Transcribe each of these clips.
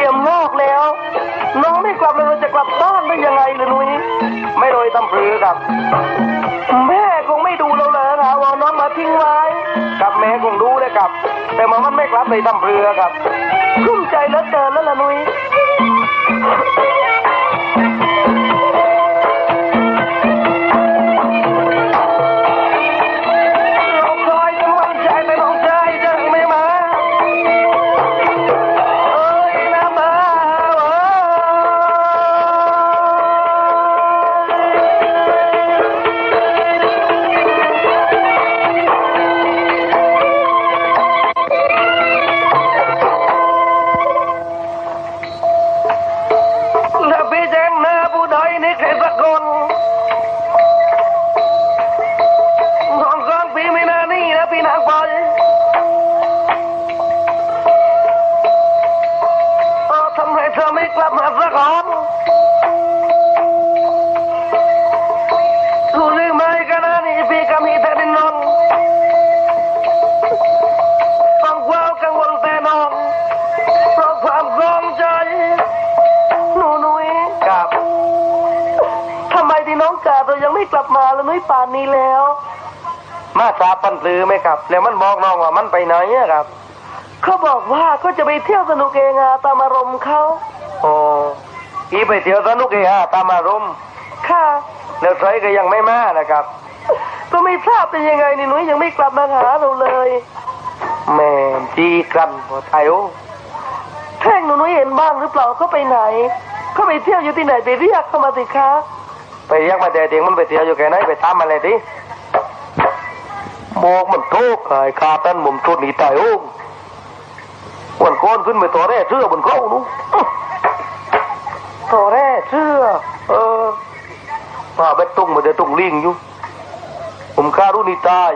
ลี่ยมงอกแล้ว น้องไม่กลับเลยเราจะกลับบ้านได้ยังไงล่ะนุ้ยไม่โดยตำพรือครับ แม่คงไม่ดูเราเลยนะว่าน้องมาทิ้งไว้กับแม่คงรู้เลยครับ แต่มันมันไม่กลับเลยตำพรือครับกลุ้มใจแล้วเจอแล้วล่ะนุ้ย ไม่กลับมาละนุ้ยป่านนี้แล้ว มาทราบปันพรือไหมครับ แล้วมันบอกน้องว่ามันไปไหนอะครับเขาบอกว่าก็จะไปเที่ยวสนุกเองอะตามอารมณ์เขาโอ้อีไปเที่ยวสนุกเองฮะตามอารมณ์ค่ะแล้วใครก็ยังไม่มานะครับ ก็ไม่ทราบเป็นยังไงนี่นุ้ยยังไม่กลับมาหาเราเลยแม่จีกันพอไทยโอแท่งหนูนุ้ยเห็นบ้างหรือเปล่าเขาไปไหนเขาไปเที่ยวอยู่ที่ไหนไปเรียกเขามาสิคะ ไปเรียกมาแต่เด็กมันไปเที่ยวอยู่แค่ไหนไปตามมันเลยดิบอกมันโทษไอ้คาตันมุมชุดหนีตายโอ้วันก้อนขึ้นไปตัวแรกเชื่อบนเขาหนู้ตัวแรกเชื่อ เออมาเบ็ดตุ้งมาเดี๋ยวตุ้งลิงอยู่ ผมคารุนีตาย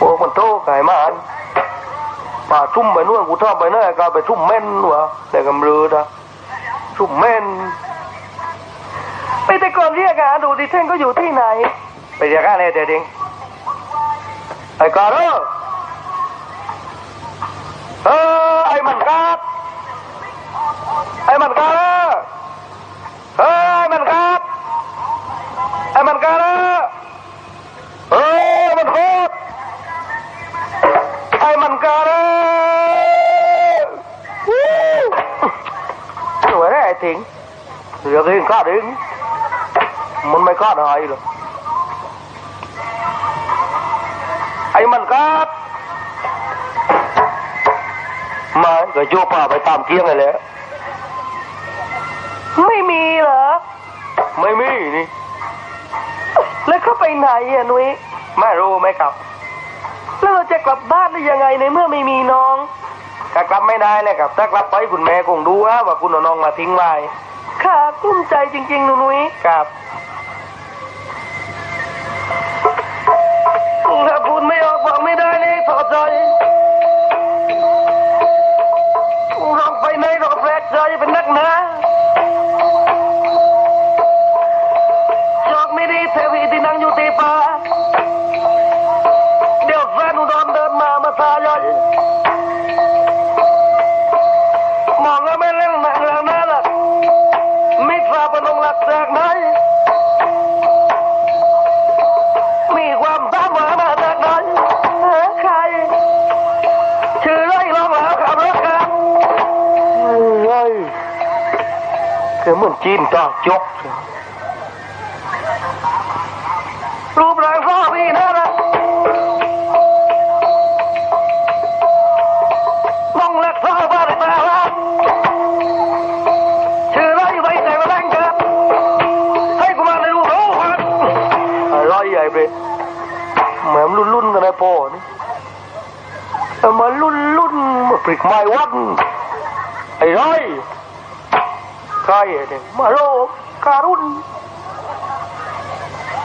บอกมันโทษไอ้มันป่าชุ่มไปนู่นกูท่าไปนั่นไอ้กาไปชุ่มเม่นวะแต่กำเรือนะชุ่มเม่น ไปแต่ก่อนเรียกหาดูดิแท่งก็อยู่ที่ไหน ไปเรียกอะไรเด็ดเองไอ้กาเรอเออไอ้มันกาดไอ้มันกาเรอเออไอ้มันกาดไอ้มันกาเรอเออมันโคตรไอ้มันกาเรอวู้สวยได้ไอ้ถิงเรียกเองกาดเอง มันไม่กาดหายหรอกไอ้มันครับมาก็โยป่าไปตามเกี้ยงเลยแหละไม่มีเหรอ ไม่มีนี่ แล้วเขาไปไหนอะนุ้ยไม่รู้ไหมครับ แล้วเราจะกลับบ้านได้ยังไงในเมื่อไม่มีน้องถ้ากลับไม่ได้เลยครับ ถ้ากลับไปคุณแม่คงดูฮะว่าคุณเอาน้องมาทิ้งไว้ค่ะกลุ้มใจจริงๆหนูนุ้ยครับ มือนจีนตาจกรูปร่างพ่อพี่น่ารักน้องเล็กพ่อบ้านตาลักชื่อไรไว้ใจมาแรงกันให้กูมาในรูปรู้กันอะไรใหญ่ไปแหมรุ่นรุ่นกันนะพ่อนี่แต่มารุ่นรุ่นมาปริกไม้วัดไอ้ไรใครไอ้เนี่ย มาโลกการุณ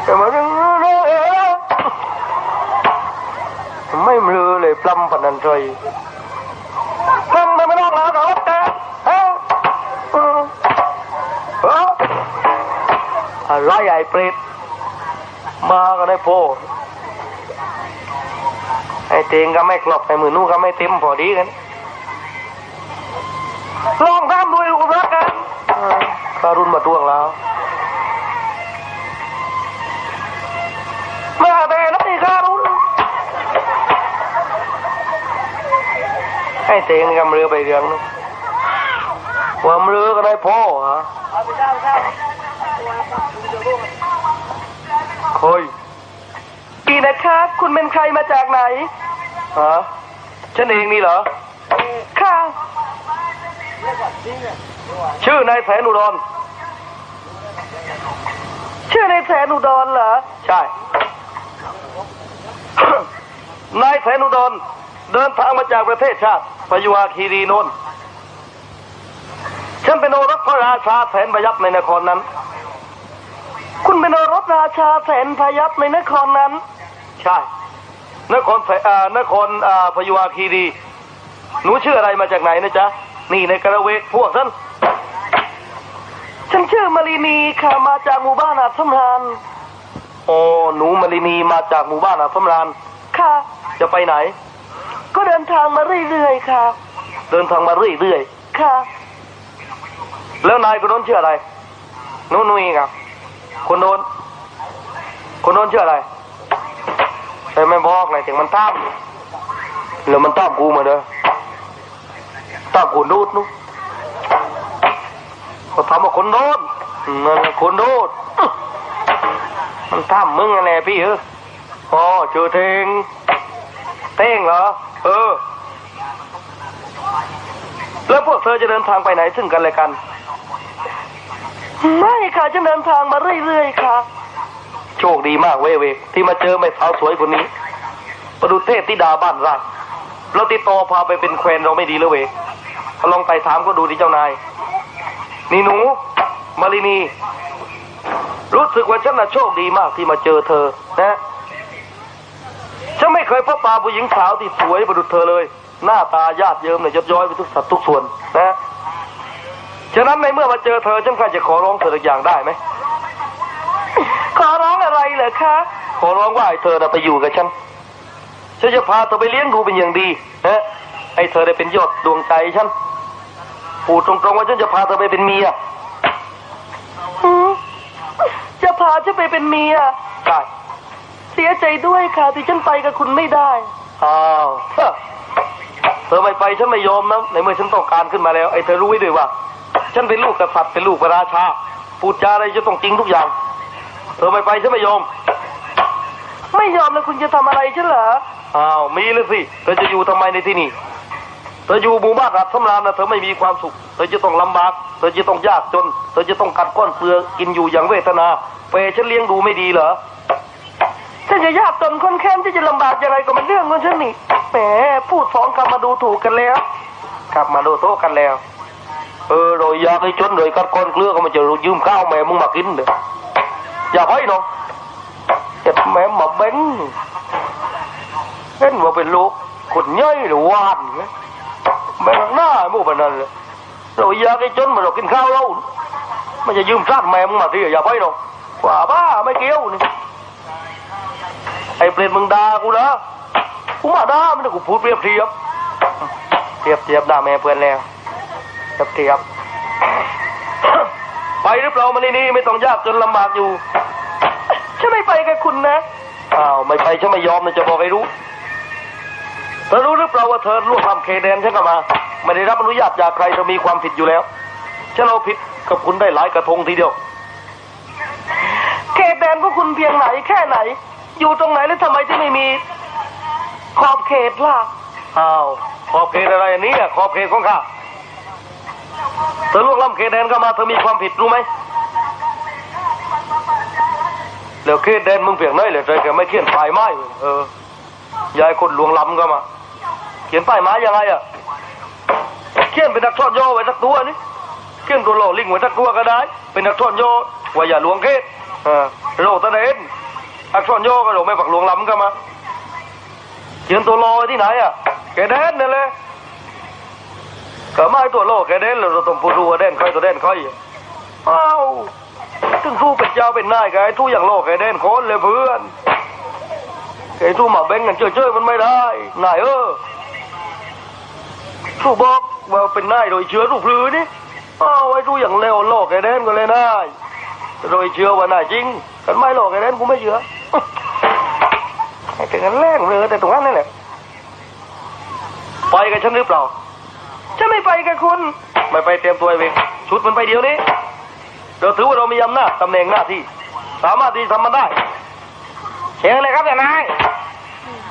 แต่มาเรื่องโลกเอ๋ไม่มือเลยปล้ำปนันใจทำไมไม่น้องแล้วกับรถกันฮะเอออะไรไอ้เปรตมาก็ได้โพไอ้เตงก็ไม่กลบไอ้มือนู้นก็ไม่เต็มพอดีกันลองทำด้วย ลูกรักกันการุณมาตวงแล้วมาแต่นักนี่การุณไอ้เตงกำเรือไปเรืองนึงว่าเรือก็ได้พ่อฮะคอยดีนะคะคุณเป็นใครมาจากไหนฮะฉันเองนี่เหรอ ค่ะ ชื่อนายแสนอุดร ชื่อในแสนอุดรเหรอ ใช่ นายแสนอุดรเดินทางมาจากประเทศชาติพยุหคีรีโนนฉันเป็นโอรสพระราชาแสนประยับในนครนั้น คุณเป็นโอรสราชาแสนพยับในนครนั้น ใช่ นครแสอ่านครอ่าพยุหคีรี หนูชื่ออะไรมาจากไหนนะจ๊ะ นี่ในกระเวกพวกฉันฉัน ชื่อมารีนีค่ะมาจากหมู่บ้านอาจสำราญโอ้หนูมารินีมาจากหมู่บ้านอาสำรานค่ะ จะไปไหน ก็เดินทางมาเรื่อยๆค่ะ เดินทางมาเรื่อยค่ะๆแล้วนายคนโน้นชื่ออะไรหนูนุ้ยครับคนโน้นคนโน้นชื่ออะไรแต่ไม่บอกเลยถึงมันตามแล้วมันตามกูมาเด้อตามกูนูดนุ๊ กเขาทำว่าคนโน้นนั่นคนโน้นมันตามึงไรพี่เอออ๋อเจอเทงเต้งเหรอ เออ แล้วพวกเธอจะเดินทางไปไหนซึ่งกันและกัน ไม่ค่ะฉันเดินทางมาเรื่อยๆค่ะ โชคดีมากเว้ยเวที่มาเจอแม่สาวสวยคนนี้ ประดุเทพธิดาบ้านไร่เราติดต่อพาไปเป็นแควนเราไม่ดีเลยเวยลองไปถามก็ดูดิเจ้านาย นี่หนูมารินี รู้สึกว่าฉันน่ะโชคดีมากที่มาเจอเธอนะฉันไม่เคยพบปาผู้หญิงสาวที่สวยประดุจเธอเลย หน้าตาญาติเยิ้มเนี่ยยดย้อยไปทุกสัดทุกส่วนนะฉะนั้นในเมื่อมาเจอเธอฉันก็จะขอร้องเธอสักอย่างได้ไหมขอร้องอะไรเหรอคะขอร้องว่าให้เธอน่ะไปอยู่กับฉันฉันจะพาเธอไปเลี้ยงดูเป็นอย่างดีนะให้เธอได้เป็นยอดดวงใจฉัน พูดตรงๆว่าฉันจะพาเธอไปเป็นเมียหืมจะพาฉันไปเป็นเมียใช่เสียใจด้วยค่ะที่ฉันไปกับคุณไม่ได้ อ้าวฮะเธอไม่ไปฉันไม่ยอมนะในเมื่อฉันต้องการขึ้นมาแล้วไอ้เธอรู้ไว้ด้วยว่า ฉันเป็นลูกกษัตริย์เป็นลูกพระราชาพูดจาอะไรจะต้องจริงทุกอย่าง เธอไม่ไปฉันไม่ยอม ไม่ยอมแล้วคุณจะทำอะไรฉันเหรออ้าวมีเลยสิเธอจะอยู่ทำไมในที่นี่ เธออยู่หมู่บ้านรัฐสำราญนะเธอไม่มีความสุข เธอจะต้องลำบาก เธอจะต้องยากจน เธอจะต้องกัดก้อนเปลือกกินอยู่อย่างเวทนา เปย์ฉันเลี้ยงดูไม่ดีเหรอฉันจะยากจนคนแค้นที่จะลำบากยังไงก็มันเรื่องของฉันนี่แหมพูดสองคำมาดูถูกกันแล้วกลับมาดูโต๊ะกันแล้ว เออโดยอยากให้จนโดยกัดก้อนเกลือก็มันจะยืมข้าวแม่มึงมากินเด้ออย่าไว้น้องเจ็บแม่มาเบ้งเห็นว่าเป็นลูกคนย่อยหรือวานไง แม่งหน้ามู่ปนนั้นเลยเราอยากให้จนมาเรากินข้าวเรา มันจะยืมชาติแม่มึงมาที่อย่าไว้น้องกว่าบ้าไม่เกี่ยวนี่ไอ้เปรตมึงด่ากูเหรอกูมาด่าไม่ได้กูพูดเปรียบเทียบเทียบเทียบด่าแม่เพื่อนแล้วเทียบเทียบไปหรือเปล่ามันนี่ไม่ต้องยากจนลำบากอยู่ฉันไม่ไปกับคุณนะอ้าวไม่ไปฉันไม่ยอมนะจะบอกให้รู้ ธอรู้หรือเปล่าว่าเธอล่วงล้ำเขตแดนฉันก็มา ไม่ได้รับอนุญาตจากใครเธอมีความผิดอยู่แล้วฉันเอาผิดกับคุณได้หลายกระทงทีเดียว เขตแดนพวกคุณเพียงไหนแค่ไหน อยู่ตรงไหนแล้วทำไมที่ไม่มีขอบเขตล่ะอ้าวขอบเขตอะไรอันนี้อะขอบเขตของข้าเธอล่วงล้ำเขตแดนเข้ามาเธอมีความผิดรู้ไหมแล้วเขตแดนมึงเพียงไหนเลยเธอแกไม่เขียนป้ายไม้เว้ยเออยายคนลวงล้ำก็มาเขียนป้ายม้ยังไงอะเขียนเป็นนักทอดโยไว้สักตัวนี่เขียนตัวโลลิงไว้สักตัวก็ได้ เป็นนักทอดโยว่าอย่าลวงเขตเออโลตะเดนนักทอดโยก็โลไม่ปักลวงล้ำก็มาเขียนตัวโลที่ไหนอะแกเด่นนั่นเลยก็ไม่ตัวโลแกเด่นเราต้องพูดรู้ว่าเด่นใครตัวเด่นครอ้าวถึงสู้เป็นเจ้าเป็นนายกับไอ้ทู่อย่างโลกไอ้เด่นโคนเลยเพื่อนไอ้ทู่มาแบ่งกันเจ้ยๆมันไม่ได้นายเออ ทู่บอกว่าเป็นนายโดยเชื้อทู่พลือนี่เอาไอ้ทู่อย่างเลวโลกไอ้เด่นก็เลยนายโดยเชื้อว่านายจริงกันไม่โลอกไอ้เด่นกูไม่เชื่อไอ้ถึงกันแรงเลยแต่ตรงนั้นนี่แหละไปกับฉันหรือเปล่าฉันไม่ไปกับคุณไม่ไปเตรียมตัวไอ้เวงชุดมันไปเดียวนี้เราถือว่าเรามีอำนาจตำแหน่งหน้าที่ สามารถที่ทำมันได้เชิญเลยครับอย่านาย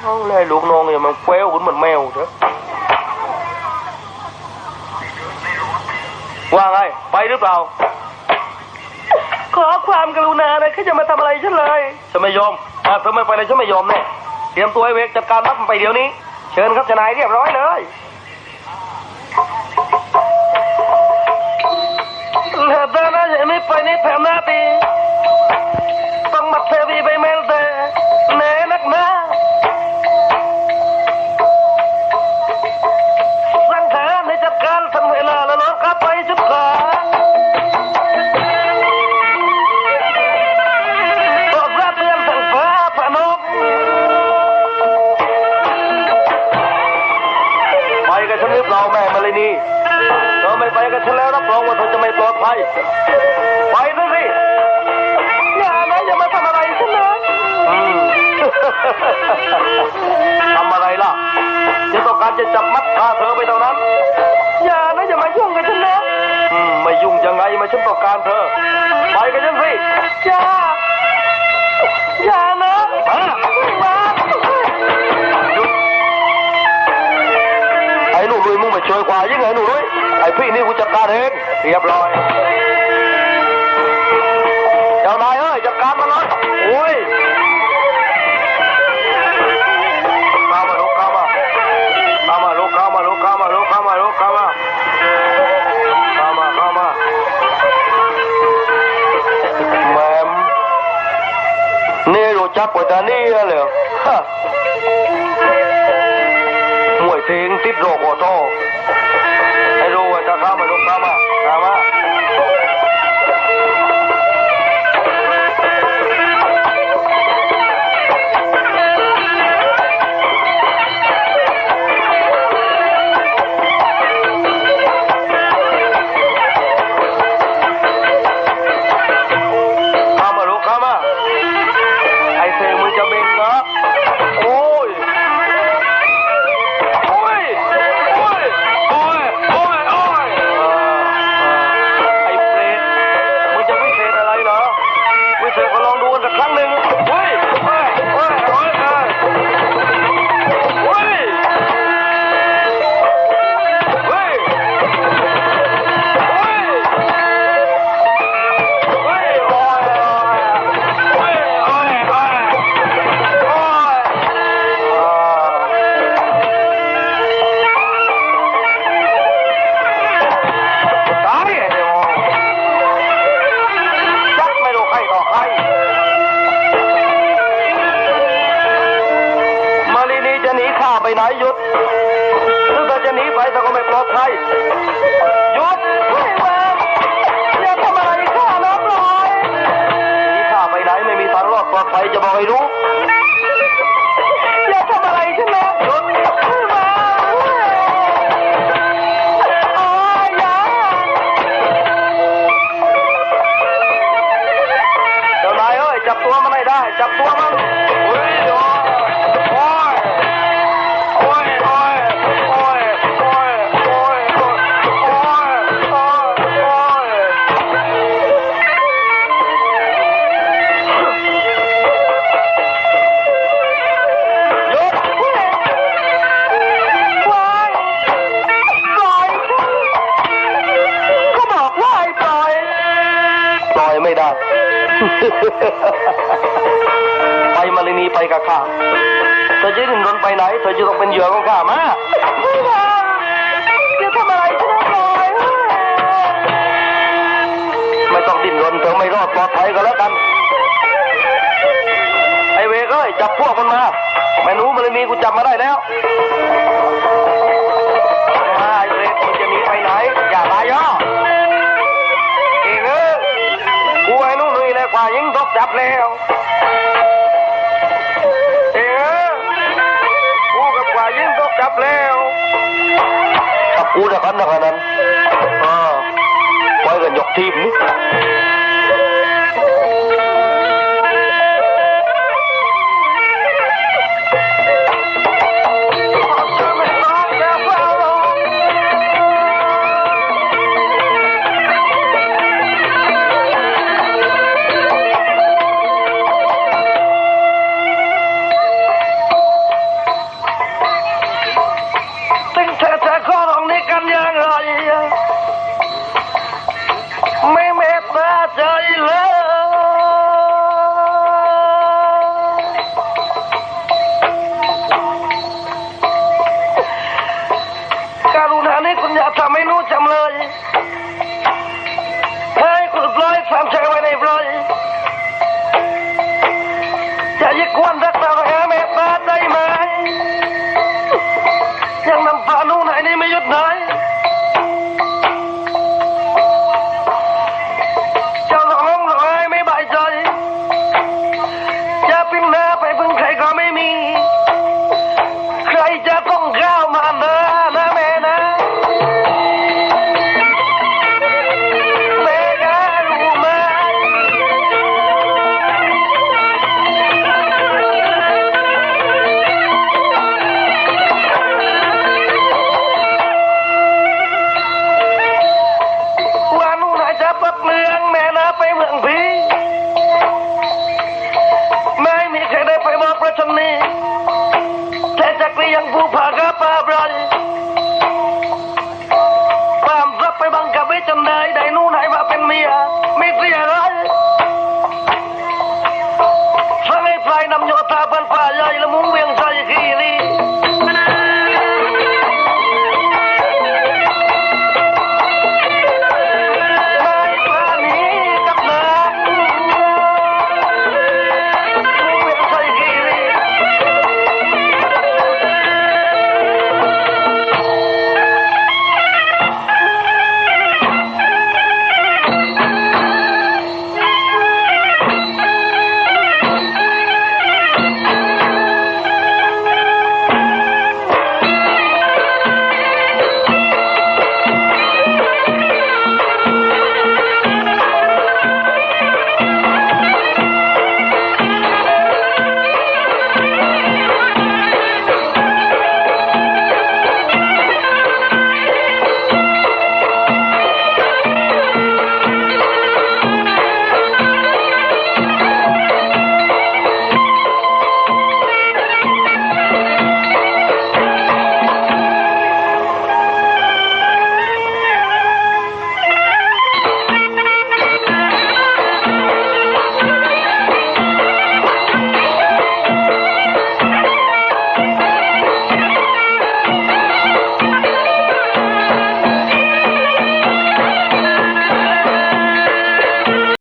เอาเลยลูกน้องเนี่ยมันแควหุ่นเหมือนแมวเถอะ ว่าไง ไปหรือเปล่า ขอความกรุณานะเขาจะมาทำอะไรฉันเลยฉันไม่ยอมถ้าเธอไม่ไปเลยฉันไม่ยอมแน่เตรียมตัวไอ้เวกจัดการรับมันไปเดี๋ยวนี้ เชิญครับเจ้านายเรียบร้อยเลย ทำอะไรล่ะจะต้องการจะจับมัดพาเธอไปเท่านั้น อย่านะอย่ามายุ่งกับฉันนะอืมไม่ยุ่งยังไงมาฉันต้องการเธอ ไปกับฉันสิอย่าอย่านะฮะมาหยุดไอ้หนูลุยมึงมาช่วยกว่ายิ่งไงหนูลุยไอ้พี่นี่กูจัดการเองเรียบร้อย Rùa. ปลอดภัยก็แล้วกัน ไอเวกเอ้ยจับพวกมันมาไม่รู้มันเลยมีกูจับมาได้แล้วมาไอเวกมึงจะหนีไปไหน อย่าลายย่อเองเอ้ยกูไอ้นู่นนี่จับแล้วเอ๋กูกับกว่ายิงต้องจับแล้วถ้ากูจะกันนะกันนั้นอ่าไว้กันยกทีมนี่